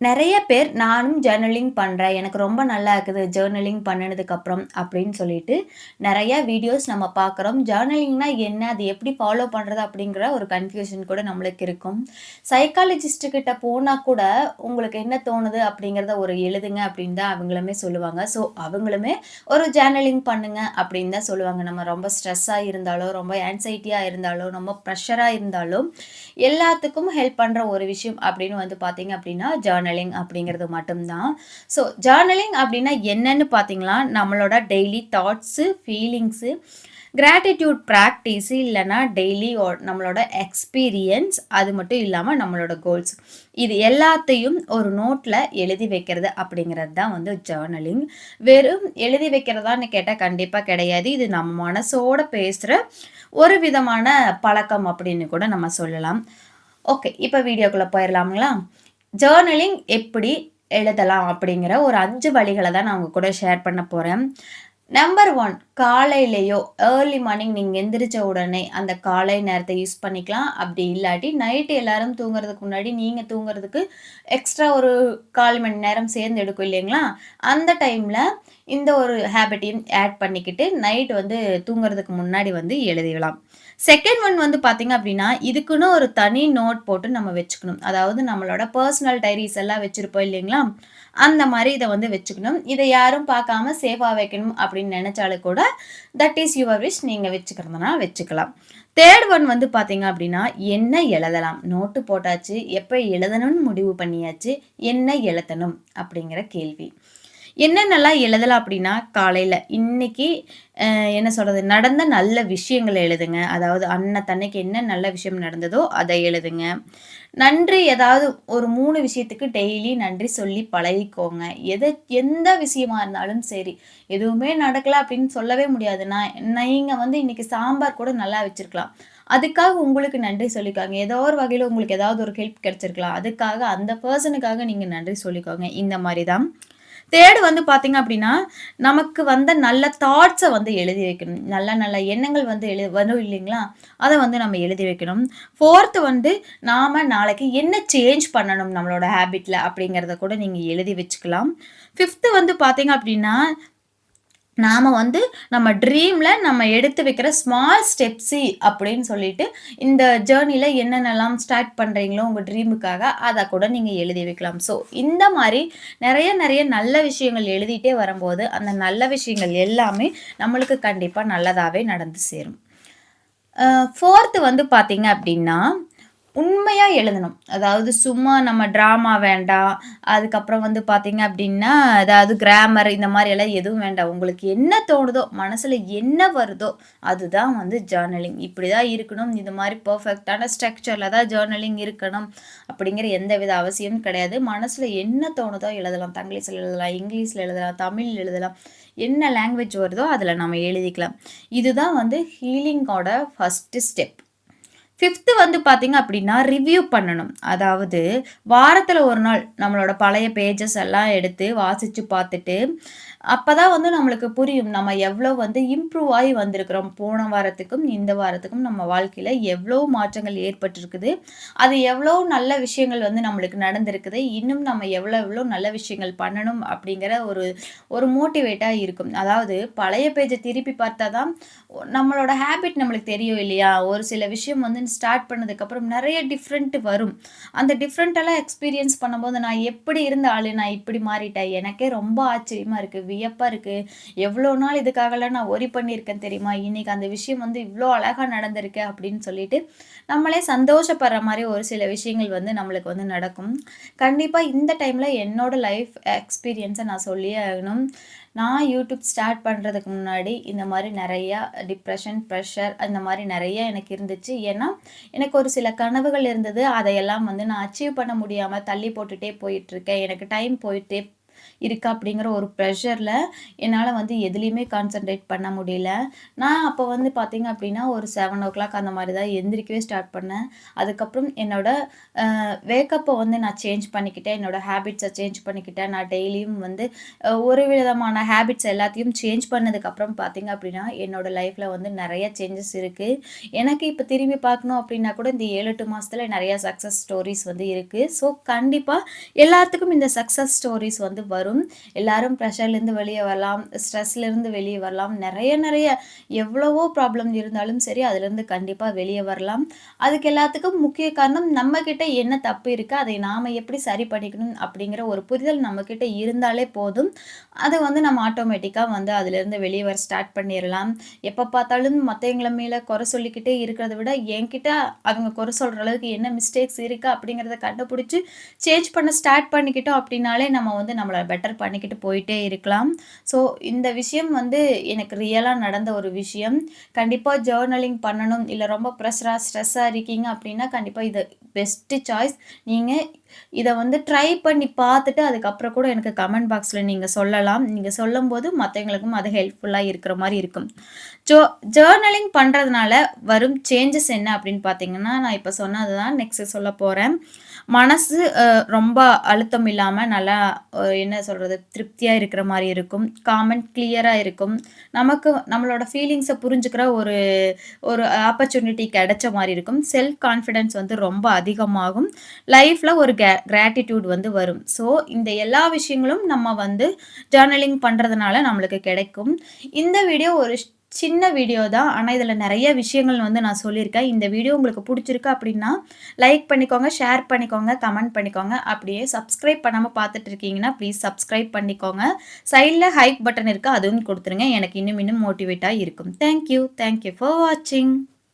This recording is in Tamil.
நிறைய பேர் நானும் ஜேர்னலிங் பண்ணுறேன் எனக்கு ரொம்ப நல்லா இருக்குது ஜேர்னலிங் பண்ணினதுக்கப்புறம் அப்படின்னு சொல்லிட்டு நிறைய வீடியோஸ் நம்ம பார்க்குறோம். ஜேர்னலிங்னா என்ன? அது எப்படி ஃபாலோ பண்ணுறது அப்படிங்கிற ஒரு கன்ஃபியூஷன் கூட நம்மளுக்கு இருக்கும். சைக்காலஜிஸ்ட்டுக்கிட்ட போனால் கூட உங்களுக்கு என்ன தோணுது அப்படிங்கிறத ஒரு எழுதுங்க அப்படின்னு தான் அவங்களுமே சொல்லுவாங்க. ஸோ அவங்களுமே ஒரு ஜேர்னலிங் பண்ணுங்க அப்படின்னு தான் சொல்லுவாங்க. நம்ம ரொம்ப ஸ்ட்ரெஸ்ஸாக இருந்தாலும் ரொம்ப ஆன்சைட்டியாக இருந்தாலும் ரொம்ப ப்ரெஷராக இருந்தாலும் எல்லாத்துக்கும் ஹெல்ப் பண்ணுற ஒரு விஷயம் அப்படின்னு வந்து பார்த்தீங்க அப்படின்னா ஜேர்னல் ஜேர்னலிங் அப்படிங்கிறது மட்டும்தான். ஸோ ஜேர்னலிங் அப்படின்னா என்னன்னு பார்த்தீங்களா நம்மளோட daily thoughts feelings gratitude practice இல்லைனா டெய்லி நம்மளோட எக்ஸ்பீரியன்ஸ் அது மட்டும் இல்லாமல் நம்மளோட கோல்ஸ் இது எல்லாத்தையும் ஒரு நோட்டில் எழுதி வைக்கிறது அப்படிங்கிறது தான் வந்து ஜேர்னலிங் வெறும் எழுதி வைக்கிறதான்னு கேட்டால் கண்டிப்பாக கிடையாது. இது நம்ம மனசோட பேசுகிற ஒரு விதமான பழக்கம் அப்படின்னு கூட நம்ம சொல்லலாம். ஓகே இப்போ வீடியோக்குள்ளே போயிடலாங்களா ஜேர்னலிங் எப்படி எழுதலாம் அப்படிங்கிற ஒரு அஞ்சு வழிகளை தான் நான் உங்கள் கூட ஷேர் பண்ண போகிறேன் நம்பர் ஒன் காலையிலேயோ ஏர்லி மார்னிங் நீங்கள் எந்திரிச்ச உடனே அந்த காலை நேரத்தை யூஸ் பண்ணிக்கலாம். அப்படி இல்லாட்டி நைட்டு எல்லாரும் தூங்குறதுக்கு முன்னாடி நீங்கள் தூங்குறதுக்கு எக்ஸ்ட்ரா ஒரு கால் மணி நேரம் சேர்ந்து எடுக்கும் இல்லைங்களா? அந்த டைமில் இந்த ஒரு ஹேபிட்டையும் ஆட் பண்ணிக்கிட்டு நைட் வந்து தூங்குறதுக்கு முன்னாடி வந்து எழுதிடலாம். செகண்ட் ஒன் வந்து பார்த்தீங்க அப்படின்னா இதுக்குன்னு ஒரு தனி நோட் போட்டு நம்ம வச்சுக்கணும். அதாவது நம்மளோட பர்சனல் டைரிஸ் எல்லாம் வச்சுருப்போம் இல்லைங்களா? அந்த மாதிரி இதை வந்து வச்சுக்கணும். இதை யாரும் பார்க்காம சேஃபாக வைக்கணும் அப்படின்னு நினச்சாலும் கூட தட் இஸ் யுவர் விஷ் நீங்கள் வச்சுக்கிறதுனா வச்சுக்கலாம். தேர்ட் ஒன் வந்து பார்த்தீங்க அப்படின்னா என்ன எழுதலாம்? நோட்டு போட்டாச்சு. எப்போ எழுதணும்னு முடிவு பண்ணியாச்சு? என்ன எழுதணும் அப்படிங்கிற கேள்வி. என்னென்னலாம் எழுதலாம் அப்படின்னா காலையில் இன்னைக்கு என்ன சொல்கிறது நடந்த நல்ல விஷயங்களை எழுதுங்க. அதாவது அன்னத்தன்னைக்கு என்ன நல்ல விஷயம் நடந்ததோ அதை எழுதுங்க. நன்றி ஏதாவது ஒரு மூணு விஷயத்துக்கு டெய்லி நன்றி சொல்லி பழகிக்கோங்க. எது எந்த விஷயமா இருந்தாலும் சரி எதுவுமே நடக்கல அப்படின்னு சொல்லவே முடியாது நான் நீங்கள் வந்து இன்னைக்கு சாம்பார் கூட நல்லா வச்சுருக்கலாம். அதுக்காக உங்களுக்கு நன்றி சொல்லிக்கோங்க. ஏதோ ஒரு வகையில் உங்களுக்கு ஏதாவது ஒரு ஹெல்ப் கிடைச்சிருக்கலாம். அதுக்காக அந்த பர்சனுக்காக நீங்கள் நன்றி சொல்லிக்கோங்க. இந்த மாதிரி தான். தேர்டு வந்து பார்த்தீங்க அப்படின்னா நமக்கு வந்த நல்ல தாட்ஸை வந்து எழுதி வைக்கணும். நல்ல நல்ல எண்ணங்கள் வந்து எழு வரும் இல்லைங்களா? அதை வந்து நம்ம எழுதி வைக்கணும். ஃபோர்த்து வந்து நாம் நாளைக்கு என்ன சேஞ்ச் பண்ணணும் நம்மளோட ஹேபிட்டில் அப்படிங்கிறத கூட நீங்கள் எழுதி வச்சுக்கலாம். ஃபிஃப்த்து வந்து பார்த்தீங்க அப்படின்னா நாம் வந்து நம்ம ட்ரீமில் நம்ம எடுத்து வைக்கிற ஸ்மால் ஸ்டெப்ஸி அப்படின்னு சொல்லிட்டு இந்த ஜேர்னியில் என்னென்னலாம் ஸ்டார்ட் பண்ணுறீங்களோ உங்கள் ட்ரீமுக்காக அதை கூட நீங்கள் எழுதி வைக்கலாம். ஸோ இந்த மாதிரி நிறைய நிறைய நல்ல விஷயங்கள் எழுதிட்டே வரும்போது அந்த நல்ல விஷயங்கள் எல்லாமே நம்மளுக்கு கண்டிப்பாக நல்லதாகவே நடந்து சேரும். ஃபோர்த்து வந்து பார்த்தீங்க அப்படின்னா உண்மையாக எழுதணும். அதாவது சும்மா நம்ம ட்ராமா வேண்டாம். அதுக்கப்புறம் வந்து பார்த்தீங்க அப்படின்னா அதாவது கிராமர் இந்த மாதிரி எல்லாம் எதுவும் வேண்டாம். உங்களுக்கு என்ன தோணுதோ மனசில் என்ன வருதோ அதுதான் வந்து ஜேர்னலிங் இப்படி தான் இருக்கணும். இது மாதிரி பர்ஃபெக்டான ஸ்ட்ரக்சரில் தான் ஜேர்னலிங் இருக்கணும். அப்படிங்கிற எந்த வித அவசியமும் கிடையாது. மனசில் என்ன தோணுதோ எழுதலாம். தங்கிலீஷில் எழுதலாம் இங்கிலீஷில் எழுதலாம் தமிழ் எழுதலாம். என்ன லாங்குவேஜ் வருதோ அதில் நம்ம எழுதிக்கலாம். இதுதான் வந்து ஹீலிங்கோட ஃபஸ்ட்டு ஸ்டெப் ஃபிஃப்த்து வந்து பார்த்திங்க அப்படின்னா ரிவ்யூ பண்ணணும். அதாவது வாரத்தில் ஒரு நாள் நம்மளோட பழைய பேஜஸ் எல்லாம் எடுத்து வாசித்து பார்த்துட்டு அப்போ தான் வந்து நம்மளுக்கு புரியும் நம்ம எவ்வளோ வந்து இம்ப்ரூவ் ஆகி வந்திருக்கிறோம். போன வாரத்துக்கும் இந்த வாரத்துக்கும் நம்ம வாழ்க்கையில் எவ்வளோ மாற்றங்கள் ஏற்பட்டிருக்குது அது எவ்வளோ நல்ல விஷயங்கள் வந்து நம்மளுக்கு நடந்திருக்குது இன்னும் நம்ம எவ்வளோ எவ்வளோ நல்ல விஷயங்கள் பண்ணணும் அப்படிங்கிற ஒரு ஒரு மோட்டிவேட்டாக இருக்கும். அதாவது பழைய பேஜை திருப்பி பார்த்தா தான் நம்மளோட ஹேபிட் நம்மளுக்கு தெரியும் இல்லையா? ஒரு சில விஷயம் வந்து ஸ்டார்ட் பண்ணதுக்கப்புறம் நிறைய டிஃப்ரெண்ட் வரும். அந்த டிஃப்ரெண்ட்டெல்லாம் எக்ஸ்பீரியன்ஸ் பண்ணும்போது நான் எப்படி இருந்த ஆள் நான் இப்படி மாறிட்டேன். எனக்கே ரொம்ப ஆச்சரியமாக இருக்குது வியப்பாக இருக்குது எவ்வளோ நாள் இதுக்காகலாம் நான் ஒரி பண்ணியிருக்கேன் தெரியுமா? இன்றைக்கி அந்த விஷயம் வந்து இவ்வளோ அழகாக நடந்திருக்கு அப்படின்னு சொல்லிட்டு நம்மளே சந்தோஷப்படுற மாதிரி ஒரு சில விஷயங்கள் வந்து நம்மளுக்கு வந்து நடக்கும். கண்டிப்பாக இந்த டைமில் என்னோடய லைஃப் எக்ஸ்பீரியன்ஸை நான் சொல்லியே ஆகணும். நான் யூடியூப் ஸ்டார்ட் பண்ணுறதுக்கு முன்னாடி இந்த மாதிரி நிறையா டிப்ரெஷன் ப்ரெஷர் அந்த மாதிரி நிறையா எனக்கு இருந்துச்சு. ஏன்னா எனக்கு ஒரு சில கனவுகள் இருந்தது. அதையெல்லாம் வந்து நான் அச்சீவ் பண்ண முடியாமல் தள்ளி போட்டுகிட்டே போயிட்டுருக்கேன் எனக்கு டைம் போயிட்டே இருக்கா அப்படிங்கிற ஒரு ப்ரெஷரில் என்னால் வந்து எதுலேயுமே கான்சென்ட்ரேட் பண்ண முடியல. நான் அப்போ வந்து பார்த்தீங்க அப்படின்னா ஒரு செவன் ஓ கிளாக் அந்த மாதிரி தான் எந்திரிக்கவே ஸ்டார்ட் பண்ணேன். அதுக்கப்புறம் என்னோட வேக்கப்பை வந்து நான் சேஞ்ச் பண்ணிக்கிட்டேன். என்னோடய ஹேபிட்ஸை சேஞ்ச் பண்ணிக்கிட்டேன். நான் டெய்லியும் வந்து ஒரு விதமான ஹேபிட்ஸ் எல்லாத்தையும் சேஞ்ச் பண்ணதுக்கப்புறம் பார்த்தீங்க அப்படின்னா என்னோடய லைஃப்பில் வந்து நிறைய சேஞ்சஸ் இருக்குது எனக்கு இப்போ திரும்பி பார்க்கணும் அப்படின்னா கூட இந்த ஏழு எட்டு மாதத்தில் நிறையா சக்ஸஸ் ஸ்டோரிஸ் வந்து இருக்குது ஸோ கண்டிப்பாக எல்லாத்துக்கும் இந்த சக்ஸஸ் ஸ்டோரிஸ் வந்து வரும். எல்லாரும் ப்ரெஷர்லேருந்து வெளியே வரலாம். ஸ்ட்ரெஸ்லேருந்து வெளியே வரலாம். நிறைய நிறைய எவ்வளவோ ப்ராப்ளம் இருந்தாலும் சரி அதுலேருந்து கண்டிப்பாக வெளியே வரலாம். அதுக்கு எல்லாத்துக்கும் முக்கிய காரணம் நம்மக்கிட்ட என்ன தப்பு இருக்குது அதை நாம் எப்படி சரி பண்ணிக்கணும் அப்படிங்கிற ஒரு புரிதல் நம்மக்கிட்ட இருந்தாலே போதும். அதை வந்து நம்ம ஆட்டோமேட்டிக்காக வந்து அதுலேருந்து வெளியே வர ஸ்டார்ட் பண்ணிடலாம் எப்போ பார்த்தாலும் மற்றவங்கள மேலே குறை சொல்லிக்கிட்டே இருக்கிறத விட என்கிட்ட அவங்க குறை சொல்கிற அளவுக்கு என்ன மிஸ்டேக்ஸ் இருக்குது அப்படிங்கிறத கண்டுபிடிச்சி சேஞ்ச் பண்ண ஸ்டார்ட் பண்ணிக்கிட்டோம் அப்படின்னாலே நம்ம வந்து நம்மளை பெட்டர் பண்ணிக்கிட்டு போயிட்டே இருக்கலாம். ஸோ இந்த விஷயம் வந்து எனக்கு ரியலாக நடந்த ஒரு விஷயம். கண்டிப்பாக ஜேர்னலிங் பண்ணணும். இல்லை ரொம்ப ப்ரெஷராக ஸ்ட்ரெஸ்ஸாக இருக்கீங்க அப்படின்னா கண்டிப்பாக இது பெஸ்ட்டு சாய்ஸ் நீங்கள் இதை வந்து ட்ரை பண்ணி பார்த்துட்டு அதுக்கப்புறம் கூட எனக்கு கமெண்ட் பாக்ஸில் நீங்கள் சொல்லலாம். நீங்கள் சொல்லும்போது மற்றவங்களுக்கும் அது ஹெல்ப்ஃபுல்லாக இருக்கிற மாதிரி இருக்கும். ஜோ ஜேர்னலிங் பண்ணுறதுனால வரும் சேஞ்சஸ் என்ன அப்படின்னு பார்த்தீங்கன்னா நான் இப்போ சொன்னது தான் நெக்ஸ்ட் சொல்ல போகிறேன் மனசு ரொம்ப அழுத்தம் இல்லாமல் நல்லா என்ன சொல்கிறது திருப்தியாக இருக்கிற மாதிரி இருக்கும். காமெண்ட் கிளியராக இருக்கும். நமக்கு நம்மளோட ஃபீலிங்ஸை புரிஞ்சுக்கிற ஒரு ஒரு ஆப்பர்ச்சுனிட்டி கிடைச்ச மாதிரி இருக்கும். செல்ஃப் கான்ஃபிடென்ஸ் வந்து ரொம்ப அதிகமாகும். லைஃப்பில் ஒரு கே கிராட்டிடியூட் வந்து வரும். ஸோ இந்த எல்லா விஷயங்களும் நம்ம வந்து ஜேர்னலிங் பண்ணுறதுனால நம்மளுக்கு கிடைக்கும். இந்த வீடியோ ஒரு சின்ன வீடியோ தான். ஆனால் இதில் நிறைய விஷயங்கள் வந்து நான் சொல்லியிருக்கேன். இந்த வீடியோ உங்களுக்கு பிடிச்சிருக்கு அப்படின்னா லைக் பண்ணிக்கோங்க ஷேர் பண்ணிக்கோங்க கமெண்ட் பண்ணிக்கோங்க. அப்படியே சப்ஸ்கிரைப் பண்ணாமல் பார்த்துட்டு இருக்கீங்கன்னா ப்ளீஸ் சப்ஸ்கிரைப் பண்ணிக்கோங்க. சைடில் ஹைக் பட்டன் இருக்குது அதுவும் கொடுத்துருங்க. எனக்கு இன்னும் இன்னும் மோட்டிவேட்டாக இருக்கும். தேங்க்யூ தேங்க்யூ ஃபார் வாட்சிங்